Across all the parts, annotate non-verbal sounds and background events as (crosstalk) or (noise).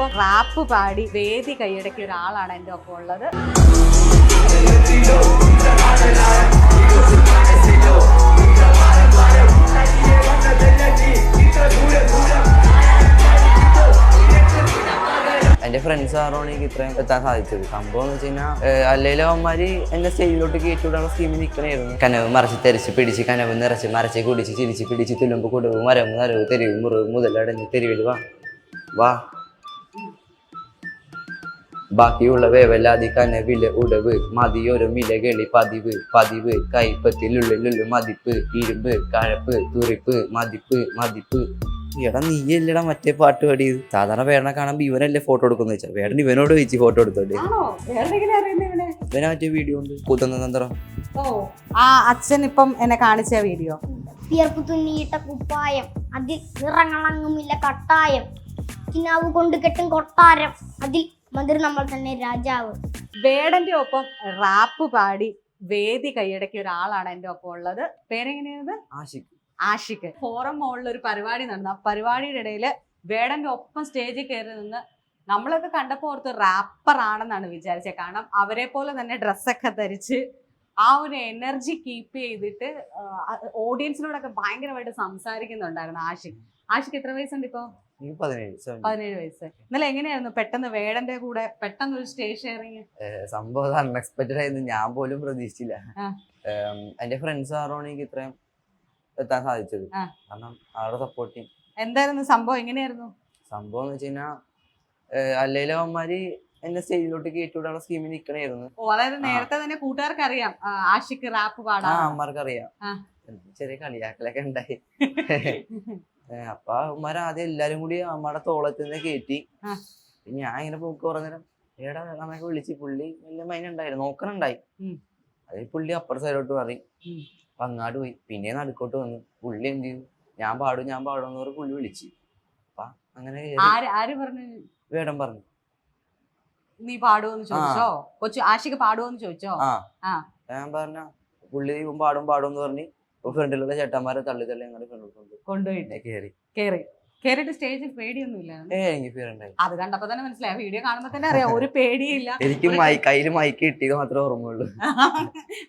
ഒപ്പം റാപ്പ് പാടി വേദി കൈയടക്കിയ ഒരാളാണ് എന്റെ ഒപ്പം ഉള്ളത്. എന്റെ ഫ്രണ്ട്സ് ആറാണ് എനിക്ക് ഇത്രയും എത്താൻ സാധിച്ചത്. സംഭവം എന്ന് വെച്ച് കഴിഞ്ഞാൽ അല്ലെങ്കിൽ അവന്മാര് എന്നെ സ്റ്റേജിലോട്ട് കയറ്റിവിടാനുള്ള സ്കീമിൽ നിൽക്കണായിരുന്നു കനവ് മറച്ച് തെരച്ച് പിടിച്ച് കനവ് നിറച്ച് മറച്ച് കുടിച്ച് ചിരിച്ച് പിടിച്ച് തുലുമ്പ് കൊടുവ് മരവ് നരവ് തെരുവ് മുറിവ് മുതലടഞ്ഞ് തെരുവിൽ വാ. വാ. ബാക്കിയുള്ള വല്ലാതി കനവിൽ ഉടവ് മതിയൊരു മിലകളി പതിവ് പതിവ് കൈപ്പത്തിലുള്ളിലുള്ള മതിപ്പ് ഇരുമ്പ് കഴപ്പ് തുറിപ്പ് മതിപ്പ് മതിപ്പ്. എടാ നീയല്ലടാ മറ്റേ പാട്ട് പാടിയത് സാധാരണ വേടനെ കാണുമ്പോ ഇവനല്ലേ ഫോട്ടോ എടുക്കുന്ന വെച്ചാൽ വേടൻ ഇവനോട് വെച്ച് ഫോട്ടോ എടുത്തോണ്ട് ഇവനെ? മറ്റേ വീഡിയോ ഉണ്ട്. തന്ത്രം. ഓ ആ അച്ഛൻ ഇപ്പം എന്നെ കാണിച്ച വീഡിയോ വിയർപ്പ് തുന്നിയിട്ട കുപ്പായം. അതിൽ നിറങ്ങളങ്ങുമില്ല കട്ടായം. കിനാവ് കൊണ്ട് കെട്ടും കൊട്ടാരം. അതിൽ മന്ത്രി നമ്മൾ തന്നെ രാജാവ്. വേടന്റെ ഒപ്പം റാപ്പ് പാടി വേദി കൈയടക്കിയ ഒരാളാണ് എന്റെ ഒപ്പം ഉള്ളത്. പേരെങ്ങനെയാണ് ആഷിക്. ആഷിഖ് ഫോറം മോളിൽ ഒരു പരിപാടി നടന്നു. ആ പരിപാടിയുടെ ഇടയിൽ വേടന്റെ ഒപ്പം സ്റ്റേജിൽ കയറി നിന്ന് നമ്മളൊക്കെ കണ്ടപ്പോൾ ഓർത്ത് റാപ്പർ ആണെന്നാണ് വിചാരിച്ചത്. കാരണം അവരെ പോലെ തന്നെ ഡ്രസ്സൊക്കെ ധരിച്ച് ആ ഒരു എനർജി കീപ്പ് ചെയ്തിട്ട് ഓഡിയൻസിനോടൊക്കെ ഭയങ്കരമായിട്ട് സംസാരിക്കുന്നുണ്ടായിരുന്നു ആഷിക്. ആഷിഖ് എത്ര വയസ്സുണ്ട് ഇപ്പോൾ പതിനേഴ് വയസ്സ് ഇന്നലെ എങ്ങനെയായിരുന്നു? പെട്ടെന്ന് വേടന്റെ കൂടെ പെട്ടെന്ന് ഒരു സ്റ്റേജ് ഷെയറിങ്? സംഭവം അൺഎക്സ്പെക്ടഡ് ആയിരുന്നു. ഞാൻ പോലും പ്രതീക്ഷിച്ചില്ല. എന്റെ ഫ്രണ്ട്സ് ആരോണ് എനിക്ക് ഇത്രയും എത്താൻ സാധിച്ചത്. കാരണം അവരുടെ സപ്പോർട്ടിങ് എന്തായിരുന്നു സംഭവം? എങ്ങനെയായിരുന്നു? സംഭവം എന്ന് വെച്ചാൽ കഴിഞ്ഞാൽ അവന്മാര് എന്നെ സ്റ്റേജിലോട്ട് കയറ്റിവിടാനുള്ള സ്കീമിൽ നിൽക്കണായിരുന്നു ഓ അതായത് നേരത്തെ തന്നെ കൂട്ടുകാർക്ക് അറിയാം ആഷിക്ക് റാപ്പ് പാടാം. അമ്മമാർക്ക് അറിയാം ചെറിയ കളിയാക്കലൊക്കെ ഉണ്ടായി. (laughs) അപ്പൊ അവന്മാർ ആദ്യം എല്ലാരും കൂടി അമ്മയുടെ തോളത്തിൽ നിന്ന് കയറ്റി ഞാൻ ഇങ്ങനെ പോക്ക് പറഞ്ഞേരം ഏടാ അമ്മയൊക്കെ വിളിച്ച് പുള്ളി വലിയ മൈനുണ്ടായിരുന്നു നോക്കണുണ്ടായി. അത് പുള്ളി അപ്പുറ സൈഡോട്ട് മാറി. അപ്പൊ അങ്ങാട് പോയി. പിന്നെ നടുക്കോട്ട് വന്നു. പുള്ളി എന്ത് ചെയ്തു? ഞാൻ പാടും ഞാൻ പാടും എന്ന് പറഞ്ഞ് പുള്ളി വിളിച്ചു. അപ്പൊ അങ്ങനെ വേടം പറഞ്ഞു? നീ പാടുവെന്ന് ചോദിച്ചോ? കൊച്ചു ആഷിക്ക് പാടുവോന്ന് ചോദിച്ചോ. ഞാൻ പറഞ്ഞ പുള്ളി പാടും പാടും എന്ന് പറഞ്ഞ് ഫ്രണ്ടിലുള്ള ചേട്ടന്മാരെ തള്ളി തള്ളി അങ്ങോട്ട് ഫ്രണ്ടിൽ കൊണ്ടുപോയിട്ട്. സ്റ്റേജിൽ പേടിയൊന്നുമില്ല? അത് കണ്ടപ്പോ തന്നെ മനസ്സിലായി. വീഡിയോ കാണുമ്പോ തന്നെ അറിയാം. ഒരു പേടിയില്ല. എനിക്ക് മൈക്ക് കിട്ടിയത് മാത്രമേ ഓർമ്മയുള്ളൂ.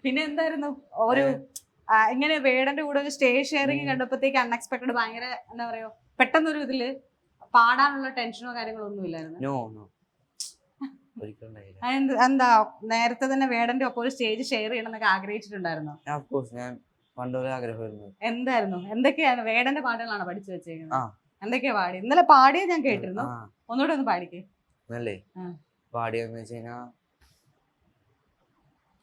പിന്നെ എന്തായിരുന്നു? ഒരു ഇങ്ങനെ വേടന്റെ കൂടെ ഒരു സ്റ്റേജ് ഷെയറിങ് ഉം. കണ്ടപ്പോഴത്തേക്ക് അൺഎക്സ്പെക്ടഡ് ഭയങ്കര എന്താ പറയാ പെട്ടെന്നൊരു ഇതിൽ പാടാനുള്ള ടെൻഷനോ കാര്യങ്ങളോ ഒന്നും ഇല്ലായിരുന്നു. എന്താ നേരത്തെ തന്നെ വേടന്റെ ഒപ്പം ഒരു സ്റ്റേജ് ഷെയർ ചെയ്യണം എന്നൊക്കെ ആഗ്രഹിച്ചിട്ടുണ്ടായിരുന്നോ? പണ്ടൊരു ആഗ്രഹമായിരുന്നു എന്തായിരുന്നു? എന്തൊക്കെയാണ്? വേടന്റെ പാട്ടുകളാണ് പഠിച്ചു വെച്ചേക്കുന്നത്. എന്തൊക്കെയാ പാടി? ഇന്നലെ പാടിയ ഞാൻ കേട്ടിരുന്നു. ഒന്നുകൂടെ ഒന്ന് പാടിക്കേ. എന്നല്ലേ ആ. പാടിയെന്ന് വെച്ച് കഴിഞ്ഞാ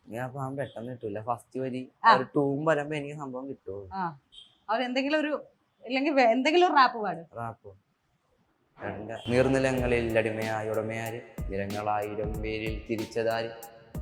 ഞാൻ പാൻ പെട്ടെന്ന് കിട്ടൂല. ഫസ്റ്റ് വരി ഒരു ടൂം വരുമ്പോ എനിക്ക് സംഭവം കിട്ടുമോ അവർ എന്തെങ്കിലും ഒരു അല്ലെങ്കിൽ എന്തെങ്കിലും ഒരു റാപ്പ് പാട്. റാപ്പ് നീർനിലങ്ങളിൽ അടിമയായി ഉടമയാര് നിരങ്ങളായിരം പേരിൽ തിരിച്ചതാര്?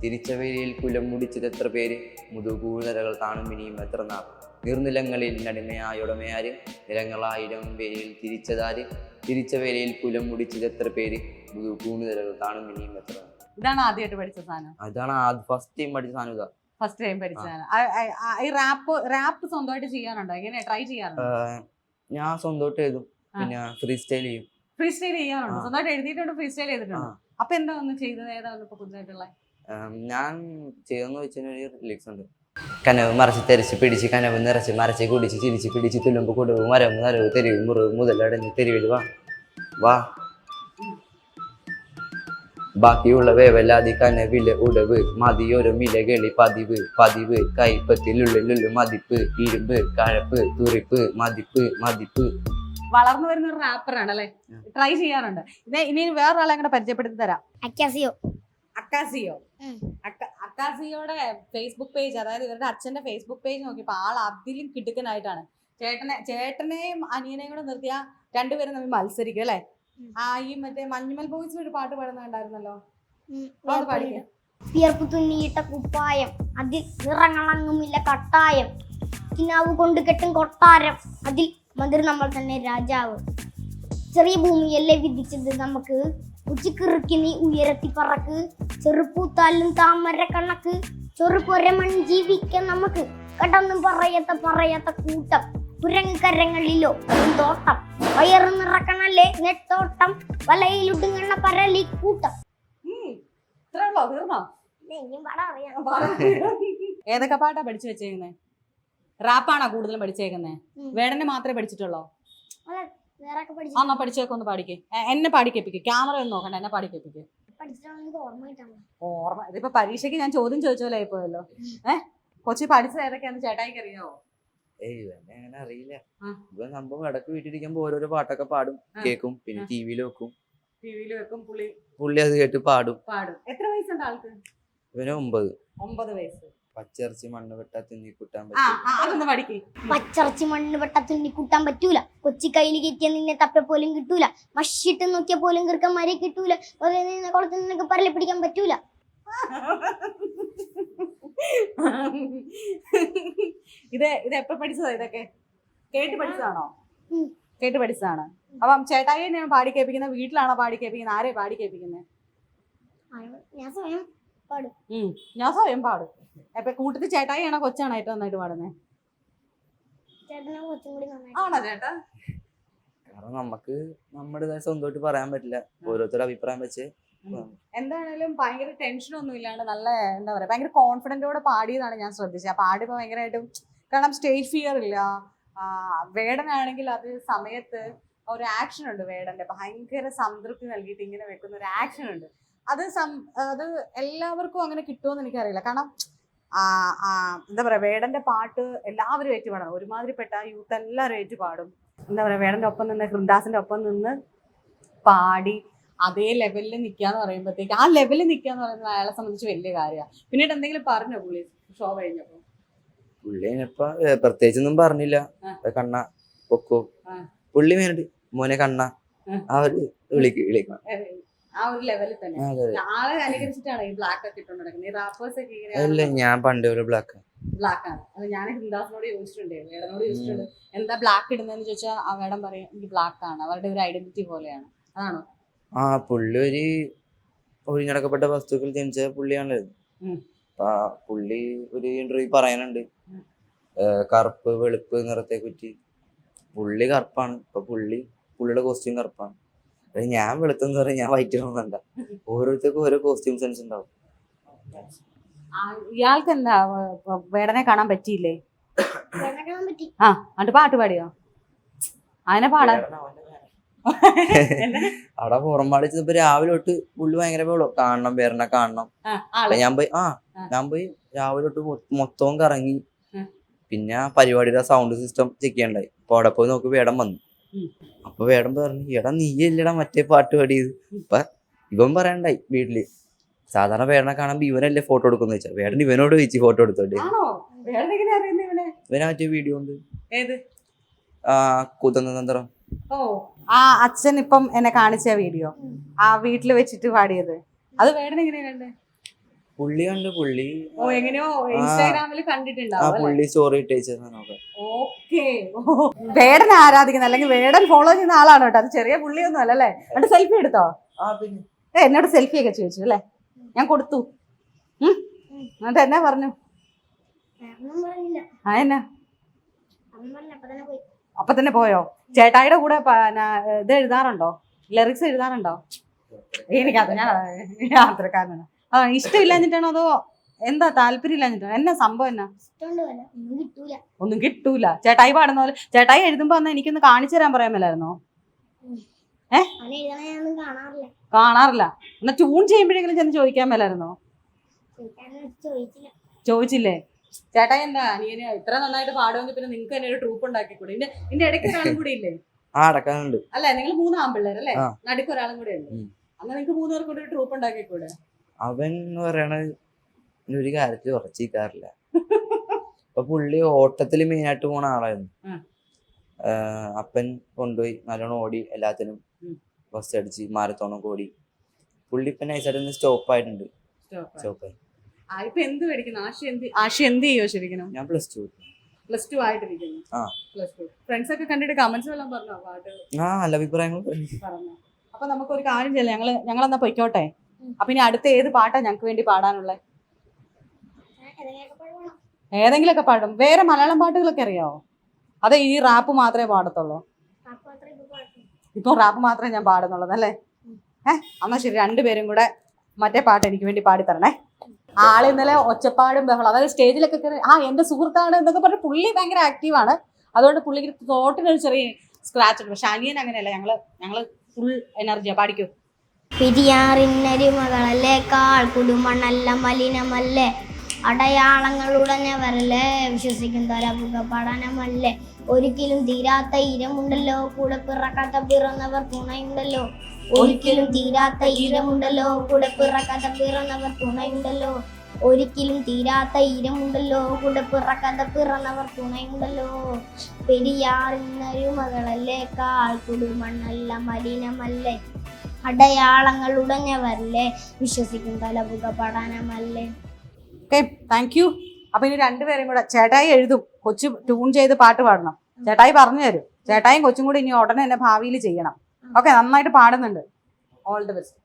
തിരിച്ച പേരിൽ കുലം മുടിച്ചത് എത്ര പേര്? മുതുകൂതരകൾ കാണും ഇനിയും എത്ര നാൾ? നീർനിലങ്ങളിൽ നടിമയായുടമയാര് നിലങ്ങളായിരം പേരിൽ തിരിച്ചതാര്? തിരിച്ച പേരിൽ കുലം മുടിച്ചത് എത്ര പേര്? മുതുകൂതരകൾ കാണും ഇനിയും എത്ര നാൾ? ഇതാണ് ആദ്യമായിട്ട് പഠിച്ച സാധനം. അതാണ് ഫസ്റ്റ് ടൈം പഠിച്ച സാധനം ഇതാ. ഫസ്റ്റ് ടൈം പഠിച്ച സാധനം. ആ, ആ, ആ, ഈ റാപ്പ് റാപ്പ് സ്വന്തമായിട്ട് ചെയ്യാറുണ്ടോ? എങ്ങനെ ട്രൈ ചെയ്യാറുണ്ടോ? ഞാൻ സ്വന്തമായിട്ട് എഴുതും. പിന്നെ ഫ്രീ സ്റ്റൈൽ ചെയ്യും. ഫ്രീ സ്റ്റൈൽ ചെയ്യാറുണ്ടോ. സ്വന്തമായിട്ട് എഴുതിയിട്ടുണ്ട് ഫ്രീ സ്റ്റൈൽ ചെയ്തിട്ടുണ്ട്. അപ്പൊ എന്താ ഒന്ന് ചെയ്തത്? ഏതാണ് ഇപ്പൊ പുതുതായിട്ടുള്ള? ഞാൻ ചെയ്തെന്ന് വെച്ചാൽ ഒരു റിലീക്സ് ഉണ്ട്. കനവ് മറച്ച് തെരച്ച് പിടിച്ച് കനവ് നിറച്ച് മറച്ച് കുടിച്ച് ചിരിച്ച് പിടിച്ച് തുലുമ്പ് കൊടുവ് മരവ് നരവ് തെരുവ് മുറിവ് മുതലടഞ്ഞ് തെരുവിൽ വാ. വാ. ബാക്കിയുള്ള വേവലാതി കനവിൽ ഉടവ് മതിയൊരു മിലകളി പതിവ് പതിവ് കൈപ്പത്തിലുള്ളിലുള്ള മതിപ്പ് ഇരുമ്പ് കഴപ്പ് തുറിപ്പ് മതിപ്പ് മതിപ്പ്. വളർന്നു വരുന്ന ഒരു റാപ്പറാണ് അല്ലെ ട്രൈ ചെയ്യാറുണ്ട്. ഇനി ഇനി വേറൊരാളെ അങ്ങനെ പരിചയപ്പെടുത്തി തരാം. അക്കാസിയോ അക്കാസിയോ? അക്കാസിയോടെ ഫേസ്ബുക്ക് പേജ് അതായത് ഇവരുടെ അച്ഛന്റെ ഫേസ്ബുക്ക് പേജ് നോക്കിയപ്പോ ആൾ അതിലും കിടുക്കനായിട്ടാണ്. ചേട്ടനെ ചേട്ടനെയും അനിയനെയും കൂടെ നിർത്തിയ രണ്ടുപേരും തമ്മിൽ മത്സരിക്കും അല്ലെ? ആ ഈ മറ്റേ മഞ്ഞുമൽ ബോയ്സ് ഒരു പാട്ട് പാടുന്നുണ്ടായിരുന്നല്ലോ. വിയർപ്പ് തുന്നിയിട്ട കുപ്പായം അതിൽ നിറങ്ങളങ്ങുമില്ല കട്ടായം. കിനാവ് കൊണ്ട് കെട്ടും കൊട്ടാരം അതിൽ മന്ത്രി നമ്മൾ തന്നെ രാജാവ്. ചെറിയ ഭൂമിയല്ലേ വിധിച്ചത് നമുക്ക്? ഉച്ചക്കിറുക്കി നീ ഉയരത്തി പറക്ക്. ചെറുപ്പൂത്താലും താമര കണക്ക്. ചെറുപൊരമൺ ജീവിക്ക നമുക്ക്. കടന്നും പറയാത്ത പറയാത്ത കൂട്ടം. പുരങ്കരങ്ങളിലോ തോട്ടം വയറ് നിറക്കണല്ലേ നെട്ടോട്ടം വലയിലുടുങ്ങണ പരലി കൂട്ടം. ഏതൊക്കെ പാട്ടാ പഠിച്ചു വെച്ചേക്കുന്നേ? റാപ്പാണോ കൂടുതലും പഠിച്ചേക്കുന്നേ. വേടനെ മാത്രമേ പഠിച്ചിട്ടുള്ളോ? ആന്നാ പഠിച്ചേക്ക് ഒന്ന് പാടിക്കേ. എന്നെ പാടിക്കേപ്പിക്കും ക്യാമറ ഒന്ന് നോക്കണ്ട എന്നെ പാടിക്കേപ്പിക്കും ഓർമ്മ ഇതിപ്പോ പരീക്ഷയ്ക്ക് ഞാൻ ചോദ്യം ചോദിച്ചോലേ പോയല്ലോ ഏഹ് കൊച്ചി പഠിച്ചത് ഏതൊക്കെയാന്ന് ചേട്ടായിക്ക് അറിയാവോ? ഏയ് ഇവനെ അങ്ങനെ അറിയില്ല. ഇവൻ സംഭവം ഇടയ്ക്ക് വീട്ടിലിരിക്കുമ്പോ ഓരോരോ പാട്ടൊക്കെ പാടും കേക്കും പിന്നെ ടിവിയിൽ ടി വിയിൽ വെക്കും. ടിവിയിൽ വെക്കും പുള്ളി പുള്ളി അത് കേട്ട് പാടും. പാടും. എത്ര വയസ്സുണ്ട് ആൾക്ക്? ഇവന് ഒമ്പത്. ഒമ്പത് വയസ്സ്. പച്ചിറച്ചി മണ്ണ് വെട്ട തുന്നി കൂട്ടാൻ ആ പറ്റും ആ, അതൊന്ന് പഠിക്ക്. പച്ചറച്ചി മണ്ണ് വെട്ട തുന്നി കൂട്ടാൻ പറ്റൂല. കൊച്ചി കയ്യിൽ കയറ്റിയ നിന്നെ തപ്പ പോലും കിട്ടൂല. മഷിട്ട് നോക്കിയ പോലും കൃക്കന്മാരെ കിട്ടൂല. ഒരേ നിന്നെ കുളത്തിൽ നിനക്ക് പരലി പിടിക്കാൻ പറ്റൂല. ഇത് ഇത് എപ്പോ പഠിച്ചതാ ഇതൊക്കെ? കേട്ട് പഠിച്ചതാണോ? ഉം. കേട്ട് പഠിച്ചതാണ്. അപ്പം ചേട്ടായി ഞാൻ പാടി കേൾപ്പിക്കുന്നത് വീട്ടിലാണോ പാടി കേൾപ്പിക്കുന്നത് ആരെ പാടി കേൾപ്പിക്കുന്നത് ഞാൻ സ്വയം പാടും. ഞാൻ സ്വയം പാടും. അപ്പൊ കൂട്ടത്തിൽ ചേട്ടായിയാണോ കൊച്ചാണോ ഏറ്റവും നന്നായിട്ട് പാടുന്നത് ആണോ ചേട്ടാ? കാരണം നമുക്ക് നമ്മുടെ സ്വന്തമായിട്ട് പറയാൻ പറ്റില്ല. ഓരോരുത്തരുടെ അഭിപ്രായം വെച്ച്. എന്താണേലും ഭയങ്കര ടെൻഷൻ ഒന്നും ഇല്ലാണ്ട് നല്ല എന്താ പറയാ ഭയങ്കര കോൺഫിഡന്റോടെ പാടിയതാണ് ഞാൻ ശ്രദ്ധിച്ചത്. ആ പാടിയപ്പോ ഭയങ്കരമായിട്ടും കാരണം സ്റ്റേജ് ഫിയർ ഇല്ല. വേടനാണെങ്കിൽ അത് സമയത്ത് ഒരു ആക്ഷൻ ഉണ്ട് വേടന്റെ. ഭയങ്കര സംതൃപ്തി നൽകിയിട്ട് ഇങ്ങനെ വെക്കുന്ന ഒരു ആക്ഷൻ ഉണ്ട്. അത് സം അത് എല്ലാവർക്കും അങ്ങനെ കിട്ടുമെന്ന് എനിക്കറിയില്ല. കാരണം എന്താ പറയാ വേടന്റെ പാട്ട് എല്ലാവരും ഏറ്റു പാടണം. ഒരുമാതിരിപ്പെട്ട യൂത്ത് എല്ലാവരും ഏറ്റു പാടും. എന്താ പറയാ വേടന്റെ ഒപ്പം നിന്ന് ഹൃദാസിന്റെ ഒപ്പം നിന്ന് പാടി അതേ ലെവലിൽ നിൽക്കാന്ന് പറയുമ്പോഴത്തേക്ക് ആ ലെവലിൽ നിൽക്കാന്ന് പറയുന്നത് അയാളെ സംബന്ധിച്ച് വലിയ കാര്യമാണ് പിന്നീട് എന്തെങ്കിലും പറഞ്ഞോ പുള്ളി? ഷോ കഴിഞ്ഞപ്പോൾ പുള്ളി ഇനിയിപ്പൊ പ്രത്യേകിച്ചൊന്നും പറഞ്ഞില്ല. കണ്ണ പൊക്കോ. പുള്ളി മേനട്ട് മോനെ കണ്ണ. ആ. ഒരു വിളിക്ക് വിളിക്കണം ആ ഒരു ലെവലിൽ തന്നെ. നാളെ ആളെ അനുകരിച്ചിട്ടാണ് ഈ ബ്ലാക്ക് ഒക്കെ ഇട്ടുകൊണ്ട് നടക്കുന്നത്. ഈ റാപ്പേഴ്സ് ഒക്കെ അല്ല ഇങ്ങനെ ഞാൻ പണ്ട് ഒരു ബ്ലാക്ക് ബ്ലാക്ക് ആണ്. അത് ഞാൻ ഹിന്ദാസിനോട് ചോദിച്ചിട്ടുണ്ട് വേടനോട് ചോദിച്ചിട്ടുണ്ട് എന്താ ബ്ലാക്ക് ഇടുന്നതെന്ന് ചോദിച്ചാൽ ആ വേടം പറയും എനിക്ക് ബ്ലാക്ക് ആണ്. അവരുടെ ഒരു ഐഡന്റിറ്റി പോലെയാണ്. അതാണോ? ആ പുള്ളി ഒരു ഒഴിഞ്ഞടക്കപ്പെട്ട വസ്തുക്കൾ ജനിച്ച പുള്ളിയാണല്ലോ. അപ്പൊ പുള്ളി ഒരു ഇന്റർവ്യൂ പറയാനുണ്ട്. കറുപ്പ് വെളുപ്പ് നിറത്തെ കുറ്റി പുള്ളി കറുപ്പാണ്. ഇപ്പൊ പുള്ളി പുള്ളിയുടെ കോസ്റ്റ്യൂം കറുപ്പാണ്. അപ്പൊ ഞാൻ വെളുത്തെന്ന് പറഞ്ഞാൽ ഞാൻ വൈറ്റ് ഇടണമെന്നല്ല ഓരോരുത്തർക്കും ഓരോ കോസ്റ്റ്യൂം സെൻസ് ഉണ്ടാവും ഇയാൾക്ക് എന്താ വേടനെ കാണാൻ പറ്റിയില്ലേ? ആ അണ്ട് പാട്ട് പാടിയോ? അതിനെ പാടാൻ. അവിടെ പുറം പാടിച്ചപ്പോ രാവിലെ തൊട്ട് പുള്ളി ഭയങ്കര പോളോ കാണണം പേരനെ കാണണം. ഞാൻ പോയി ആ. ഞാൻ പോയി രാവിലെ തൊട്ട് മൊത്തവും കറങ്ങി. പിന്നെ പരിപാടിയുടെ സൗണ്ട് സിസ്റ്റം ചെക്ക് ചെയ്യണ്ടായി അപ്പൊ അവിടെ പോയി നോക്കി വേടം വന്നു. അപ്പൊ വേടം പറഞ്ഞു എടാ നീയല്ലടാ മറ്റേ പാട്ട് പാടിയത്? അപ്പൊ ഇവൻ പറയണ്ടായി വീട്ടിൽ. സാധാരണ വേടനെ കാണുമ്പോ ഇവനല്ലേ ഫോട്ടോ എടുക്കുന്ന വെച്ചാ വേടൻ ഇവനോട് ചോദിച്ചു ഫോട്ടോ എടുത്തോട്ടെ ഇവനാ? മറ്റേ വീഡിയോ ഉണ്ട്. ഏത്? ആ കുതന്ന ഓ ആ അച്ഛൻ ഇപ്പം എന്നെ കാണിച്ച വീഡിയോ ആ വീട്ടിൽ വെച്ചിട്ട് പാടിയത്. അത് വേടനെങ്ങനെയാ കണ്ടേ? പുള്ളി കണ്ട് പുള്ളി. ഓ എങ്ങനെയോ ഇൻസ്റ്റാഗ്രാമിൽ ആ കണ്ടിട്ടുണ്ടാവും പുള്ളി സ്റ്റോറി ഇട്ടേച്ചെന്നൊക്കെ ഓക്കേ. വേടനെ ആരാധിക്കുന്ന അല്ലെങ്കിൽ വേടൻ ഫോളോ ചെയ്യുന്ന ആളാണ് കേട്ടോ. അത് ചെറിയ പുള്ളിയൊന്നും അല്ല അല്ലേ? എന്നിട്ട് സെൽഫി എടുത്തോ? ആ പിന്നെ. ഏ എന്നോട് സെൽഫി ഒക്കെ ചോദിച്ചു അല്ലേ? ഞാൻ കൊടുത്തു. ഉം? എന്നിട്ട് എന്നാ പറഞ്ഞു? ഒന്നും പറഞ്ഞില്ല ആ എന്നാ? അമ്മ അപ്പൊ തന്നെ പോയി? അപ്പൊ തന്നെ പോയോ ചേട്ടായിയുടെ കൂടെ പ- ന- ഇത് എഴുതാറുണ്ടോ? ലിറിക്സ് എഴുതാറുണ്ടോ? എനിക്കത് ഞാൻ യാത്രക്കാരനാണ്. ഇഷ്ടമില്ലാഞ്ഞിട്ടാണോ അതോ എന്താ താല്പര്യം ഇല്ലാഞ്ഞിട്ടാണോ എന്നാ സംഭവം എന്നാ? ഒന്നും കിട്ടൂല. ഒന്നും കിട്ടൂല. ചേട്ടായി പാടുന്ന പോലെ ചേട്ടായി എഴുതുമ്പോ അന്ന് എനിക്കൊന്ന് കാണിച്ചു തരാൻ പറയാൻ മേലായിരുന്നോ? എഴുതണ കാണാറില്ല. കാണാറില്ല. എന്നാ ട്യൂൺ ചെയ്യുമ്പോഴെങ്കിലും ചെന്ന് ചോദിക്കാൻ മേലായിരുന്നോ? ചോദിച്ചില്ല. ചോദിച്ചില്ലേ? ചേട്ടായി എന്താ അനിയന് ഇത്ര നന്നായിട്ട് പാടുമെങ്കിൽ പിന്നെ നിങ്ങൾക്ക് തന്നെ ഒരു ട്രൂപ്പ് ഉണ്ടാക്കിക്കൂടെ? ഇതിന്റെ ഇതിന്റെ ഇടയ്ക്ക് ഒരാളും കൂടി ഇല്ലേ? അല്ലെ? നിങ്ങൾ മൂന്ന് ആമ്പിള്ളേരല്ലേ. നടുക്ക് ഒരാളും കൂടെ ഉണ്ട്. അങ്ങനെ നിങ്ങൾക്ക് മൂന്നുപേർക്കൂടെ ഒരു ട്രൂപ്പ് ഉണ്ടാക്കിക്കൂടെ? അവൻ എന്ന് പറയണത് ഒരു കാര്യത്തിൽ ഉറച്ചിരിക്കാറില്ല. അപ്പൊ പുള്ളി ഓട്ടത്തിൽ മെയിനായിട്ട് പോണ ആളായിരുന്നു. അപ്പൻ കൊണ്ടുപോയി നല്ലോണം ഓടി എല്ലാത്തിനും ബസ് ഫസ്റ്റ് അടിച്ച് മാരത്തോണം ഓടി. പുള്ളി ഇപ്പൊ നൈസായിട്ട് സ്റ്റോപ്പ് ആയിട്ടുണ്ട്. സ്റ്റോപ്പ് ആയി. ഞാൻ പ്ലസ് ടു പ്ലസ് ടു ആയിട്ടിരിക്കുന്നു. പ്ലസ് ടു ഫ്രണ്ട്സ് ഒക്കെ കണ്ടിട്ട് കമന്റ്സ് എല്ലാം പറഞ്ഞോ? പാട്ട്. ആ നല്ല അഭിപ്രായങ്ങൾ പറഞ്ഞു. അപ്പൊ നമുക്ക് ഒരു കാര്യം ചെയ്യാം. ഞങ്ങൾ ഞങ്ങളെന്നാ പൊയ്ക്കോട്ടെ. അപ്പൊ ഇനി അടുത്ത ഏത് പാട്ടാ ഞങ്ങൾക്ക് വേണ്ടി പാടാനുള്ളത് ഏതെങ്കിലുമൊക്കെ പാടും. വേറെ മലയാളം പാട്ടുകളൊക്കെ അറിയാവോ? അതെ ഈ റാപ്പ് മാത്രമേ പാടത്തുള്ളൂ. ഇപ്പൊ റാപ്പ് മാത്രമേ ഞാൻ പാടുന്നുള്ളത് അല്ലേ? ഏഹ് എന്നാ ശരി രണ്ടുപേരും കൂടെ മറ്റേ പാട്ട് എനിക്ക് വേണ്ടി പാടി തരണേ. ആൾ ഇന്നലെ ഒച്ചപ്പാടും ബഹളം അതായത് സ്റ്റേജിലൊക്കെ കയറി ആ എന്റെ സുഹൃത്താണ് എന്നൊക്കെ പറഞ്ഞ് പുള്ളി ഭയങ്കര ആക്റ്റീവാണ് അതുകൊണ്ട് പുള്ളിക്ക് തോട്ടിനൊരു ചെറിയ സ്ക്രാച്ച് ഉണ്ട്. പക്ഷെ അനിയൻ അങ്ങനെയല്ല ഞങ്ങൾ ഞങ്ങൾ ഫുൾ എനർജിയാ പാടിക്കൂ? പെരിയാറിനരിമകളല്ലേ കാൾ കുടുമണ്ണല്ല മലിനമല്ലേ? അടയാളങ്ങൾ ഉടഞ്ഞവരല്ലേ വിശ്വസിക്കും തരപുക പഠനമല്ലേ? ഒരിക്കലും തീരാത്ത ഇരമുണ്ടല്ലോ. കൂടെ പിറക്കാത്ത പിറന്നവർ തുണയുണ്ടല്ലോ. ഒരിക്കലും തീരാത്ത ഇരമുണ്ടല്ലോ. കൂടെ പിറക്കാത്ത പിറന്നവർ തുണയുണ്ടല്ലോ. ഒരിക്കലും തീരാത്ത ഇരമുണ്ടല്ലോ. കൂടെ പിറക്കാത്ത പിറന്നവർ തുണയുണ്ടല്ലോ. പെരിയാറിനരുമകളല്ലേ കാൾ കുടുമണ്ണല്ല മലിനമല്ലേ? അടയാളങ്ങൾ ഉടഞ്ഞവരല്ലേ വിശ്വസിക്കും തലപുക പഠനമല്ലേ? ഓക്കെ താങ്ക് യു അപ്പൊ ഇനി രണ്ടുപേരും കൂടെ ചേട്ടായി എഴുതും. കൊച്ചു ട്യൂൺ ചെയ്ത് പാട്ട് പാടണം. ചേട്ടായി പറഞ്ഞു തരും. ചേട്ടായും കൊച്ചും കൂടി ഇനി ഉടനെ തന്നെ ഭാവിയിൽ ചെയ്യണം. ഓക്കെ നന്നായിട്ട് പാടുന്നുണ്ട്. All the best